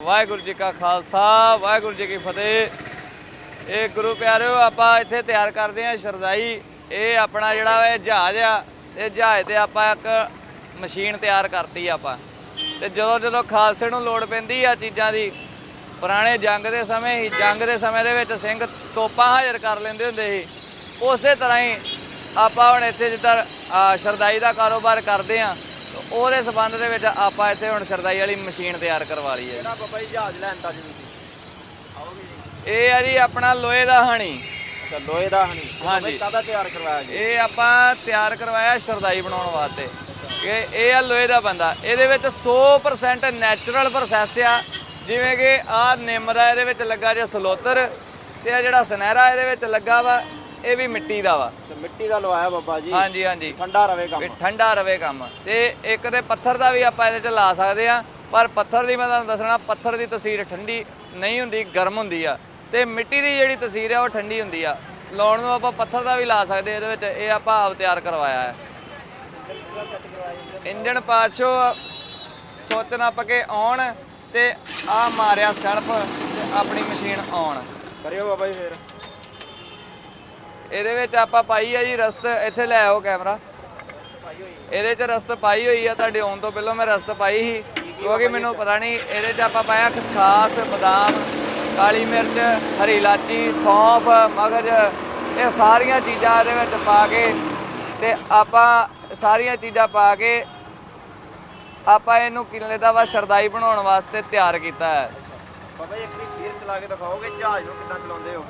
ਵਾਹਿਗੁਰੂ ਜੀ ਕਾ ਖਾਲਸਾ, ਵਾਹਿਗੁਰੂ ਜੀ ਕੀ ਫਤਿਹ। ਇਹ ਗੁਰੂ ਪਿਆਰਿਓ, ਆਪਾਂ ਇੱਥੇ ਤਿਆਰ ਕਰਦੇ ਆਂ ਸ਼ਰਦਾਈ ਇਹ ਆਪਣਾ ਜਿਹੜਾ ਇਹ ਜਹਾਜ਼ ਆ। ਇਹ ਜਹਾਜ਼ ਤੇ ਆਪਾਂ ਇੱਕ ਮਸ਼ੀਨ ਤਿਆਰ ਕਰਤੀ ਆਪਾਂ। ਤੇ ਜਦੋਂ ਜਦੋਂ ਖਾਲਸੇ ਨੂੰ ਲੋੜ ਪੈਂਦੀ ਆ ਚੀਜ਼ਾਂ ਦੀ, ਪੁਰਾਣੇ ਜੰਗ ਦੇ ਸਮੇਂ ਹੀ, ਜੰਗ ਦੇ ਸਮੇਂ ਦੇ ਵਿੱਚ ਸਿੰਘ ਤੋਪਾਂ ਹਾਜ਼ਰ ਕਰ ਲੈਂਦੇ ਹੁੰਦੇ ਸੀ। ਉਸੇ ਤਰ੍ਹਾਂ ਹੀ ਆਪਾਂ ਹੁਣ ਇੱਥੇ ਜਿੱਦਾਂ ਸ਼ਰਦਾਈ ਦਾ ਕਾਰੋਬਾਰ ਕਰਦੇ ਆਂ ਉਹਦੇ ਸਬੰਧ ਦੇ ਵਿੱਚ ਆਪਾਂ ਇੱਥੇ ਹੁਣ ਸ਼ਰਦਾਈ ਵਾਲੀ ਮਸ਼ੀਨ ਤਿਆਰ ਕਰਵਾ ਲਈ ਹੈ ਕਿਹੜਾ ਬਾਬਾ ਜੀ ਜਹਾਜ਼ ਲੈਣ ਤਾਂ ਜੀ ਤੁਸੀਂ। ਆਓਗੇ ਜੀ। ਇਹ ਆ ਜੀ ਆਪਣਾ ਲੋਹੇ ਦਾ ਹਣੀ। ਅੱਛਾ ਲੋਹੇ ਦਾ ਹਣੀ। ਹਾਂਜੀ। ਕਾਹਦਾ ਤਿਆਰ ਕਰਵਾਇਆ ਜੀ? ਇਹ ਆਪਾਂ ਤਿਆਰ ਕਰਵਾਇਆ ਸ਼ਰਦਾਈ ਬਣਾਉਣ ਵਾਸਤੇ। ਇਹ ਇਹ ਆ ਲੋਹੇ ਦਾ ਬੰਦਾ। ਇਹਦੇ ਵਿੱਚ 100% ਨੈਚੁਰਲ ਪ੍ਰੋਸੈਸ ਆ। ਜਿਵੇਂ ਕਿ ਆ ਨਿੰਮ ਦਾ ਇਹਦੇ ਵਿੱਚ ਲੱਗਾ ਜੇ ਸਲੋਤਰ ਤੇ ਆ ਜਿਹੜਾ ਸੁਨਹਿਰਾ ਇਹਦੇ ਵਿੱਚ ਲੱਗਾ ਵਾ। ਇਹ ਵੀ ਮਿੱਟੀ ਦਾ ਵਾ। ਮਿੱਟੀ ਦਾ ਲਵਾਇਆ ਬਾਬਾ ਜੀ। ਹਾਂਜੀ ਹਾਂਜੀ। ਠੰਡਾ ਰਵੇ ਵੀ ਕੰਮ ਠੰਡਾ ਰਵੇ ਕੰਮ। ਤੇ ਇੱਕ ਤੇ ਪੱਥਰ ਦਾ ਵੀ ਆਪਾਂ ਇਹਦੇ 'ਚ ਲਾ ਸਕਦੇ ਆ ਪਰ ਪੱਥਰ ਦੀ ਮੈਂ ਤੁਹਾਨੂੰ ਦੱਸਣਾ ਪੱਥਰ ਦੀ ਤਸੀਰ ਠੰਡੀ ਨਹੀਂ ਹੁੰਦੀ ਗਰਮ ਹੁੰਦੀ ਆ। ਤੇ ਮਿੱਟੀ ਦੀ ਜਿਹੜੀ ਤਸੀਰ ਆ ਉਹ ਠੰਡੀ ਹੁੰਦੀ ਆ। ਲਾਉਣ ਨੂੰ ਆਪਾਂ ਪੱਥਰ ਦਾ ਵੀ ਲਾ ਸਕਦੇ ਇਹਦੇ ਵਿੱਚ ਇਹ ਆਪਾਂ ਆਪ ਤਿਆਰ ਕਰਵਾਇਆ ਹੈ। ਇੰਜਣ ਪਾਛੋ ਸੁੱਚ ਨੱਪ ਕੇ ਆਉਣ ਤੇ ਆ ਮਾਰਿਆ ਸੈਲਫ ਤੇ ਆਪਣੀ ਮਸ਼ੀਨ ਆਉਣ। ਕਰਿਓ ਬਾਬਾ ਜੀ ਫੇਰ। ਇਹਦੇ ਵਿੱਚ ਆਪਾਂ ਪਾਈ ਆ ਜੀ ਰਸਤ, ਇੱਥੇ ਲੈ ਆਓ ਕੈਮਰਾ। ਇਹਦੇ 'ਚ ਰਸਤ ਪਾਈ ਹੋਈ ਆ, ਤੁਹਾਡੇ ਆਉਣ ਤੋਂ ਪਹਿਲਾਂ ਮੈਂ ਰਸਤ ਪਾਈ ਸੀ। ਕਿਉਂਕਿ ਮੈਨੂੰ ਪਤਾ ਨਹੀਂ, ਇਹਦੇ 'ਚ ਆਪਾਂ ਪਾਇਆ ਖਸਖਾਸ, ਬਦਾਮ, ਕਾਲੀ ਮਿਰਚ, ਹਰੀ ਇਲਾਚੀ, ਸੌਂਫ, ਮਗਜ, ਇਹ ਸਾਰੀਆਂ ਚੀਜ਼ਾਂ ਇਹਦੇ ਵਿੱਚ ਪਾ ਕੇ ਤੇ ਆਪਾਂ ਸਾਰੀਆਂ ਚੀਜ਼ਾਂ ਪਾ ਕੇ ਆਪਾਂ ਇਹਨੂੰ ਕਿਲੇ ਦਾ ਵਾ ਸ਼ਰਦਾਈ ਬਣਾਉਣ ਵਾਸਤੇ ਤਿਆਰ ਕੀਤਾ ਹੈ। ਬਾਬਾ ਇੱਕ ਵਾਰੀ ਫੇਰ ਚਲਾ ਕੇ ਦਿਖਾਓਗੇ, ਜਹਾਜ਼ ਨੂੰ ਕਿੱਦਾਂ ਚਲਾਉਂਦੇ ਹੋ?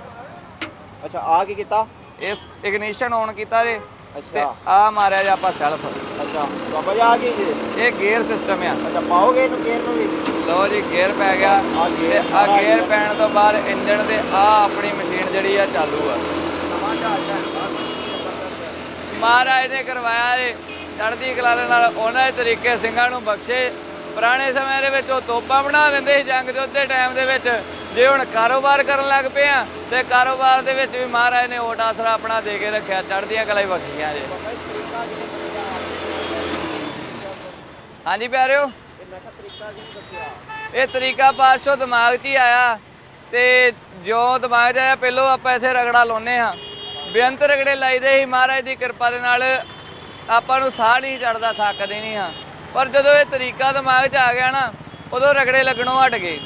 ਅੱਛਾ ਆ ਕੀ ਕੀਤਾ? ਇਸ ਇਗਨੀਸ਼ਨ ਆਨ ਕੀਤਾ ਜੇ ਤੇ ਅੱਛਾ ਆ ਮਾਰਿਆ ਜੇ ਆਪਾਂ ਸੈਲਫ ਅੱਛਾ ਬਾਬਾ ਜੀ ਆ ਕੀ ਜੀ। ਇਹ ਗੇਅਰ ਸਿਸਟਮ ਆ। ਅੱਛਾ ਪਾਓਗੇ ਇਹਨੂੰ ਗੇਅਰ ਨੂੰ ਵੀ? ਲਓ ਜੀ ਗੇਅਰ ਪੈ ਗਿਆ। ਆਹ ਤੇ ਆ ਗੇਅਰ ਪੈਣ ਤੋਂ ਬਾਅਦ ਇੰਜਣ ਦੇ ਆ ਆਪਣੀ ਮਸ਼ੀਨ ਜਿਹੜੀ ਆ ਚਾਲੂ ਆ। ਨਵਾਂ ਜਹਾਜ਼ ਹੈ ਮਹਾਰਾਜ ਨੇ ਕਰਵਾਇਆ ਏ ਚੜ੍ਹਦੀ ਕਲਾ ਦੇ ਨਾਲ ਉਹਨਾਂ ਦੇ ਤਰੀਕੇ ਸਿੰਘਾਂ ਨੂੰ ਬਖਸ਼ੇ। ਪੁਰਾਣੇ ਸਮੇਂ ਦੇ ਵਿੱਚ ਉਹ ਤੋਪਾਂ ਬਣਾ ਦਿੰਦੇ ਸੀ ਜੰਗ ਦੇ ਟਾਈਮ ਦੇ ਵਿੱਚ। ਜੇ ਹੁਣ ਕਾਰੋਬਾਰ ਕਰਨ ਲੱਗ ਪਏ ਆ, ਤੇ ਕਾਰੋਬਾਰ ਦੇ ਵਿੱਚ ਵੀ ਮਹਾਰਾਜ ਨੇ ਓਟ ਆਸਰਾ ਆਪਣਾ ਦੇ ਕੇ ਰੱਖਿਆ, ਚੜ੍ਹਦੀਆਂ ਕਲਾ ਹੀ ਬਖਸ਼ੀਆਂ ਜੇ। ਹਾਂਜੀ ਪਿਆਰਿਓ? ਇਹ ਤਰੀਕਾ ਕੀ ਦਿਮਾਗ 'ਚ ਹੀ ਆਇਆ, ਤੇ ਜੋ ਦਿਮਾਗ 'ਚ ਆਇਆ, ਪਹਿਲੋਂ ਆਪਾਂ ਇੱਥੇ ਰਗੜਾ ਲਾਉਨੇ ਹਾਂ। ਬੇਅੰਤ ਰਗੜੇ ਲਾਈਦੇ ਹੀ ਮਹਾਰਾਜ ਦੀ ਕਿਰਪਾ ਦੇ ਨਾਲ ਆਪਾਂ ਨੂੰ ਸਾਹ ਨਹੀਂ ਚੜਦਾ ਥੱਕਦੇ ਨਹੀਂ ਹਾਂ। ਪਰ ਜਦੋਂ ਇਹ ਤਰੀਕਾ ਦਿਮਾਗ 'ਚ ਆ ਗਿਆ ਨਾ, ਉਦੋਂ ਰਗੜੇ ਲੱਗਣੋਂ ਹਟ ਗਏ।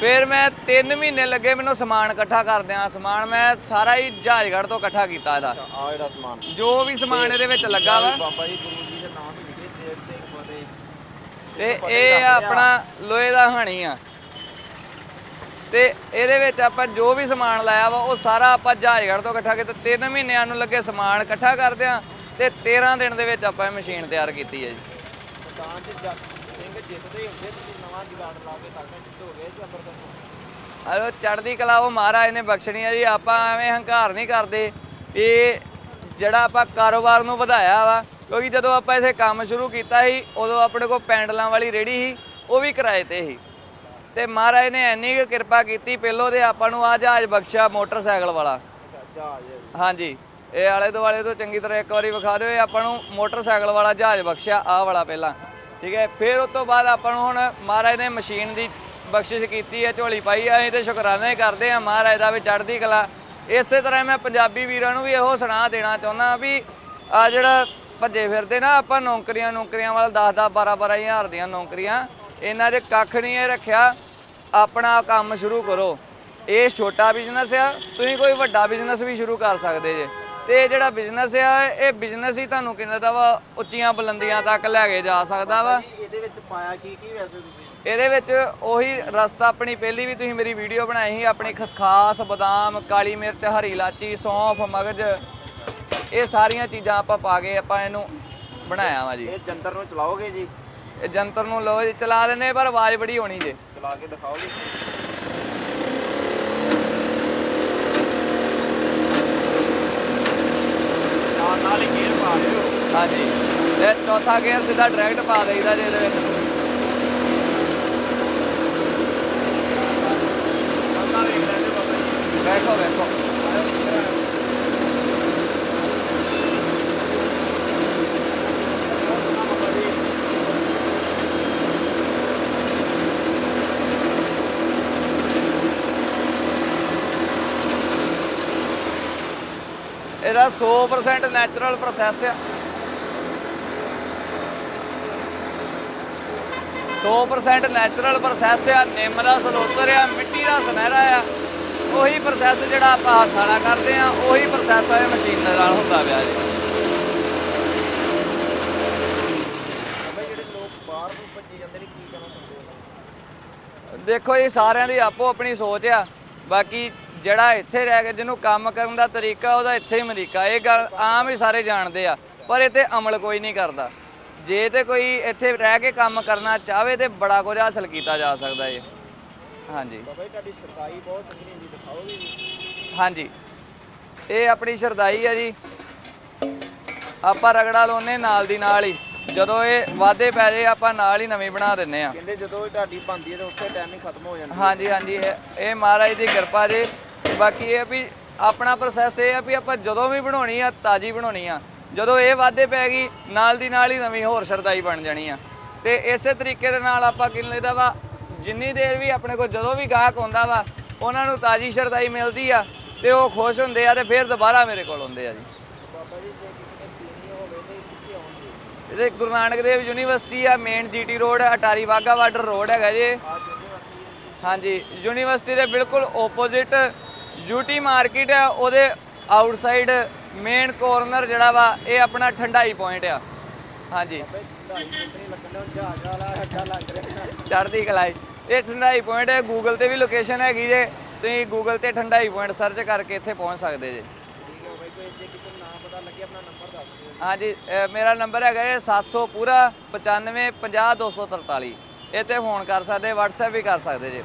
ਫਿਰ ਮੈਂ 3 ਮਹੀਨੇ ਲੱਗੇ ਮੈਨੂੰ ਸਮਾਨ ਇਕੱਠਾ ਕਰਦਿਆਂ ਸਮਾਨ ਮੈਂ ਸਾਰਾ ਹੀ ਜਹਾਜਗੜ੍ਹ ਤੋਂ ਇਕੱਠਾ ਕੀਤਾ ਇਹਦਾ। ਆ ਜਿਹੜਾ ਸਮਾਨ। ਜੋ ਵੀ ਸਮਾਨ ਇਹਦੇ ਵਿੱਚ ਲੱਗਾ ਵਾ। ਬਾਬਾ ਜੀ ਗੁਰੂ ਜੀ ਦੇ ਨਾਮ ਹੀ ਲਿਖੇ ਦੇਵ ਸਿੰਘ ਫਤਿਹ ਤੇ ਇਹ ਆਪਣਾ ਲੋਹੇ ਦਾ ਹਾਣੀ ਆ। ਤੇ ਇਹਦੇ ਵਿੱਚ ਆਪਾਂ ਜੋ ਵੀ ਸਮਾਨ ਲਾਇਆ ਵਾ ਉਹ ਸਾਰਾ ਆਪਾਂ ਜਹਾਜਗੜ੍ਹ ਤੋਂ ਇਕੱਠਾ ਕੀਤਾ। 3 ਮਹੀਨਿਆਂ ਨੂੰ ਲੱਗੇ ਸਮਾਨ ਇਕੱਠਾ ਕਰਦੇ ਆ ਤੇ 13 ਦਿਨ ਦੇ ਵਿੱਚ ਆਪਾਂ ਇਹ ਮਸ਼ੀਨ ਤਿਆਰ ਕੀਤੀ ਹੈ ਜੀ। ਜੱਟ ਸਿੰਘ ਜਿੱਤਦੇ ਹੁੰਦੇ ਤੁਸੀਂ ਨਵਾਂ ਜੁਗਾੜ ਲਾ ਕੇ ਕਰਦੇ ਜਿੱਤ ਹੋ ਗਏ ਜ਼ਬਰਦਸਤ। ਹਲੋ ਚੜ੍ਹਦੀ ਕਲਾ ਉਹ ਮਹਾਰਾਜ ਨੇ ਬਖਸ਼ਣੀ ਆ ਜੀ ਆਪਾਂ ਐਵੇਂ ਹੰਕਾਰ ਨਹੀਂ ਕਰਦੇ ਇਹ ਜਿਹੜਾ ਆਪਾਂ ਕਾਰੋਬਾਰ ਨੂੰ ਵਧਾਇਆ ਵਾ ਕਿਉਂਕਿ ਜਦੋਂ ਆਪਾਂ ਇਥੇ ਕੰਮ ਸ਼ੁਰੂ ਕੀਤਾ ਸੀ ਉਦੋਂ ਆਪਣੇ ਕੋਲ ਪੈਂਡਲਾਂ ਵਾਲੀ ਰੇੜੀ ਸੀ ਉਹ ਵੀ ਕਿਰਾਏ ਤੇ ਸੀ। ਤੇ ਮਹਾਰਾਜ ਨੇ ਇੰਨੀ ਕੁ ਕਿਰਪਾ ਕੀਤੀ ਪਹਿਲੋਂ ਤੇ ਆਪਾਂ ਨੂੰ ਆ ਜਹਾਜ਼ ਬਖਸ਼ਿਆ ਮੋਟਰਸਾਈਕਲ ਵਾਲਾ। ਹਾਂਜੀ ਇਹ ਆਲੇ ਦੁਆਲੇ ਤੋਂ ਚੰਗੀ ਤਰ੍ਹਾਂ ਇੱਕ ਵਾਰੀ ਵਿਖਾ ਦਿਓ ਇਹ ਆਪਾਂ ਨੂੰ ਮੋਟਰਸਾਈਕਲ ਵਾਲਾ ਜਹਾਜ਼ ਬਖਸ਼ਿਆ ਆਹ ਵਾਲਾ ਪਹਿਲਾਂ। ਠੀਕ ਹੈ, ਫਿਰ ਉਸ ਤੋਂ ਬਾਅਦ ਆਪਾਂ ਨੂੰ ਹੁਣ ਮਹਾਰਾਜ ਨੇ ਮਸ਼ੀਨ ਦੀ ਬਖਸ਼ਿਸ਼ ਕੀਤੀ ਹੈ, ਝੋਲੀ ਪਾਈ ਆ ਅਸੀਂ ਤੇ ਸ਼ੁਕਰਾਨਾ ਹੀ ਕਰਦੇ ਹਾਂ ਮਹਾਰਾਜ ਦਾ ਵੀ ਚੜ੍ਹਦੀ ਕਲਾ। ਇਸੇ ਤਰ੍ਹਾਂ ਮੈਂ ਪੰਜਾਬੀ ਵੀਰਾਂ ਨੂੰ ਵੀ ਇਹੋ ਸੁਣਾ ਦੇਣਾ ਚਾਹੁੰਦਾ ਵੀ ਆ ਜਿਹੜਾ ਭੱਜੇ ਫਿਰਦੇ ਨਾ, ਆਪਾਂ ਨੌਕਰੀਆਂ ਨੌਕਰੀਆਂ ਵਾਲ 10 10 12 12 ਹਜ਼ਾਰ ਦੀਆਂ ਨੌਕਰੀਆਂ, ਇਹਨਾਂ ਦੇ ਕੱਖ ਨਹੀਂ ਇਹ ਰੱਖਿਆ, ਆਪਣਾ ਕੰਮ ਸ਼ੁਰੂ ਕਰੋ। ਇਹ ਛੋਟਾ ਬਿਜ਼ਨਸ ਆ, ਤੁਸੀਂ ਕੋਈ ਵੱਡਾ ਬਿਜ਼ਨਸ ਵੀ ਸ਼ੁਰੂ ਕਰ ਸਕਦੇ ਜੇ। ਤੇ ਇਹ ਜਿਹੜਾ ਬਿਜ਼ਨਸ ਆ ਇਹ ਬਿਜ਼ਨਸ ਹੀ ਤੁਹਾਨੂੰ ਕਿੰਨਾ ਦਾ ਵਾ ਉੱਚੀਆਂ ਬੁਲੰਦੀਆਂ ਤੱਕ ਲੈ ਕੇ ਜਾ ਸਕਦਾ ਵਾ। ਇਹਦੇ ਵਿੱਚ ਪਾਇਆ ਕੀ ਕੀ ਵੈਸੇ ਤੁਸੀਂ? ਇਹਦੇ ਵਿੱਚ ਉਹੀ ਰਸਤਾ ਆਪਣੀ ਪਹਿਲੀ ਵੀ ਤੁਸੀਂ ਮੇਰੀ ਵੀਡੀਓ ਬਣਾਈ ਸੀ ਆਪਣੀ ਖਸਖਾਸ ਬਦਾਮ ਕਾਲੀ ਮਿਰਚ ਹਰੀ ਇਲਾਚੀ ਸੌਂਫ ਮਗਜ। ਇਹ ਸਾਰੀਆਂ ਚੀਜ਼ਾਂ ਆਪਾਂ ਪਾ ਕੇ ਆਪਾਂ ਇਹਨੂੰ ਬਣਾਇਆ ਵਾ ਜੀ। ਇਹ ਜੰਤਰ ਨੂੰ ਚਲਾਓਗੇ ਜੀ? ਇਹ ਜੰਤਰ ਨੂੰ ਲੋ ਜੀ ਚਲਾ ਦਿੰਦੇ ਪਰ ਆਵਾਜ਼ ਬੜੀ ਹੋਣੀ ਜੇ। ਚਲਾ ਕੇ ਦਿਖਾਓਗੇ हाँ जी चौथा गेयर सीधा डायरेक्ट पा देता जी ये सौ परसेंट नैचुरल प्रोसैस है 100% ਨੈਚੁਰਲ ਪ੍ਰੋਸੈਸ ਆ, ਨਿੰਮ ਦਾ ਸਲੋਤਰ ਆ, ਮਿੱਟੀ ਦਾ ਸੁਨਹਿਰਾ ਆ। ਉਹੀ ਪ੍ਰੋਸੈਸ ਜਿਹੜਾ ਆਪਾਂ ਹੱਥ ਨਾਲ ਕਰਦੇ ਆ, ਉਹੀ ਪ੍ਰੋਸੈਸ ਆ ਮਸ਼ੀਨ ਦੇ ਨਾਲ ਹੁੰਦਾ ਪਿਆ ਜੀ। ਦੇਖੋ ਇਹ ਸਾਰਿਆਂ ਦੀ ਆਪੋ ਆਪਣੀ ਸੋਚ ਆ। ਬਾਕੀ ਜਿਹੜਾ ਇੱਥੇ ਰਹਿ ਕੇ ਜਿਹਨੂੰ ਕੰਮ ਕਰਨ ਦਾ ਤਰੀਕਾ, ਉਹਦਾ ਇੱਥੇ ਹੀ ਅਮਰੀਕਾ ਇਹ ਗੱਲ ਆਮ ਹੀ ਸਾਰੇ ਜਾਣਦੇ ਆ, ਪਰ ਇਹ ਤੇ ਅਮਲ ਕੋਈ ਨਹੀਂ ਕਰਦਾ। ਜੇ ਤੇ ਕੋਈ ਇੱਥੇ ਰਹਿ ਕੇ ਕੰਮ ਕਰਨਾ ਚਾਹਵੇ ਤੇ ਬੜਾ ਕੁਝ ਹਾਸਲ ਕੀਤਾ ਜਾ ਸਕਦਾ ਹੈ ਹਾਂਜੀ। ਬਾਬਾ ਜੀ ਤੁਹਾਡੀ ਸਰਕਾਈ ਬਹੁਤ ਸੰਘਣੀ ਹੁੰਦੀ ਦਿਖਾਓਗੇ ਜੀ? ਹਾਂਜੀ। ਇਹ ਆਪਣੀ ਸ਼ਰਦਾਈ ਹੈ ਜੀ। ਆਪਾਂ ਰਗੜਾ ਲਾਉਨੇ ਨਾਲ ਦੀ ਨਾਲ ਹੀ। ਜਦੋਂ ਇਹ ਵਾਧੇ ਪੈ ਜੇ ਆਪਾਂ ਨਾਲ ਹੀ ਨਵੀਂ ਬਣਾ ਦਿੰਨੇ ਆ। ਕਹਿੰਦੇ ਜਦੋਂ ਤੁਹਾਡੀ ਬਣਦੀ ਹੈ ਤਾਂ ਉਸੇ ਟਾਈਮ ਹੀ ਖਤਮ ਹੋ ਜਾਂਦੀ ਹਾਂਜੀ ਹਾਂਜੀ। ਇਹ- ਮਹਾਰਾਜ ਦੀ ਕਿਰਪਾ ਜੀ। ਬਾਕੀ ਇਹ ਵੀ ਆਪਣਾ ਪ੍ਰੋਸੈਸ ਇਹ ਆ ਵੀ ਆਪਾਂ ਜਦੋਂ ਵੀ ਬਣਾਉਣੀ ਆ ਤਾਜੀ ਬਣਾਉਣੀ ਆ। ਜਦੋਂ ਇਹ ਵਾਧੇ ਪੈ ਗਈ ਨਾਲ ਦੀ ਨਾਲ ਹੀ ਨਵੀਂ ਹੋਰ ਸ਼ਰਦਾਈ ਬਣ ਜਾਣੀ ਆ। ਤੇ ਇਸੇ ਤਰੀਕੇ ਦੇ ਨਾਲ ਆਪਾਂ ਕਿਨ ਲੈਦਾ ਵਾ ਜਿੰਨੀ ਦੇਰ ਵੀ ਆਪਣੇ ਕੋਲ ਜਦੋਂ ਵੀ ਗਾਹਕ ਆਉਂਦਾ ਵਾ ਉਹਨਾਂ ਨੂੰ ਤਾਜੀ ਸ਼ਰਦਾਈ ਮਿਲਦੀ ਆ ਤੇ ਉਹ ਖੁਸ਼ ਹੁੰਦੇ ਆ ਤੇ ਫਿਰ ਦੁਬਾਰਾ ਮੇਰੇ ਕੋਲ ਆਉਂਦੇ ਆ ਜੀ। ਇਹਦੇ ਗੁਰੂ ਨਾਨਕ ਦੇਵ ਯੂਨੀਵਰਸਿਟੀ ਆ main GT road Attari Wagah border road ਹੈਗਾ ਜੀ। ਆ ਹਾਂਜੀ ਯੂਨੀਵਰਸਿਟੀ ਦੇ ਬਿਲਕੁਲ ਓਪੋਜ਼ਿਟ ਯੂਟੀ ਮਾਰਕੀਟ ਹੈ ਉਹਦੇ ਆਊਟਸਾਈਡ ਮੇਨ ਕੋਰਨਰ ਜਿਹੜਾ ਵਾ, ਇਹ ਆਪਣਾ ਠੰਡਾਈ ਪੁਆਇੰਟ ਆ। ਹਾਂਜੀ। ਚੜ੍ਹਦੀ ਕਲਾਈ ਇਹ ਠੰਡਾਈ ਪੁਆਇੰਟ ਹੈ ਗੂਗਲ ਤੇ ਵੀ ਲੋਕੇਸ਼ਨ ਹੈਗੀ ਜੇ, ਤੁਸੀਂ ਗੂਗਲ ਤੇ ਠੰਡਾਈ ਪੁਆਇੰਟ ਸਰਚ ਕਰਕੇ ਇੱਥੇ ਪਹੁੰਚ ਸਕਦੇ ਜੇ। ਠੀਕ ਹਾਂਜੀ ਮੇਰਾ ਨੰਬਰ ਹੈਗਾ ਜੀ 700 ਪੂਰਾ 95 50 243 ਇਹ ਤੇ ਫੋਨ ਕਰ ਸਕਦੇ, WhatsApp ਵੀ ਕਰ ਸਕਦੇ ਜੇ।